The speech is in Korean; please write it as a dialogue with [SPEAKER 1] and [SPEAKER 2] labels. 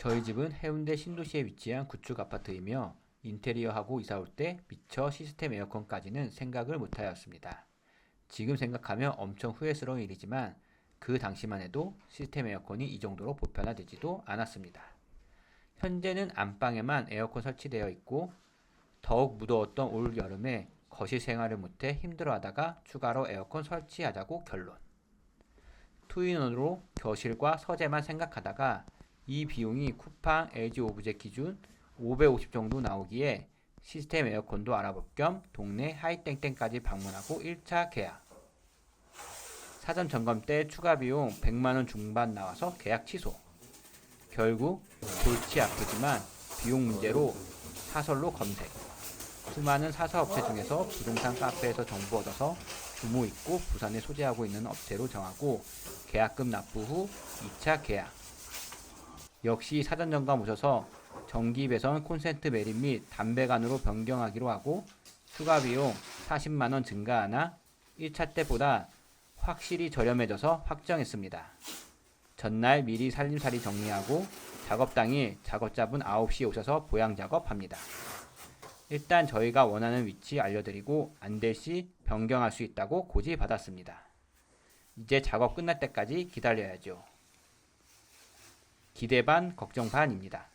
[SPEAKER 1] 저희 집은 해운대 신도시에 위치한 구축 아파트이며 인테리어하고 이사 올 때 미처 시스템 에어컨까지는 생각을 못하였습니다. 지금 생각하면 엄청 후회스러운 일이지만 그 당시만 해도 시스템 에어컨이 이 정도로 보편화되지도 않았습니다. 현재는 안방에만 에어컨 설치되어 있고 더욱 무더웠던 올 여름에 거실 생활을 못해 힘들어하다가 추가로 에어컨 설치하자고 결론. 투인원으로 겨실과 서재만 생각하다가 이 비용이 쿠팡 LG 오브젝 기준 550 정도 나오기에 시스템 에어컨도 알아볼 겸 동네 하이땡땡까지 방문하고 1차 계약. 사전 점검 때 추가 비용 100만원 중반 나와서 계약 취소. 결국 골치 아프지만 비용 문제로 사설로 검색. 수많은 사서 업체 중에서 부동산 카페에서 정보 얻어서 규모 있고 부산에 소재하고 있는 업체로 정하고 계약금 납부 후 2차 계약. 역시 사전 점검 오셔서 전기 배선 콘센트 매립 및 담배관으로 변경하기로 하고 추가 비용 40만 원 증가하나 1차 때보다 확실히 저렴해져서 확정했습니다. 전날 미리 살림살이 정리하고 작업 당일 작업자분 9시에 오셔서 보양 작업합니다. 일단 저희가 원하는 위치 알려드리고 안 될 시 변경할 수 있다고 고지 받았습니다. 이제 작업 끝날 때까지 기다려야죠. 기대 반 걱정 반입니다.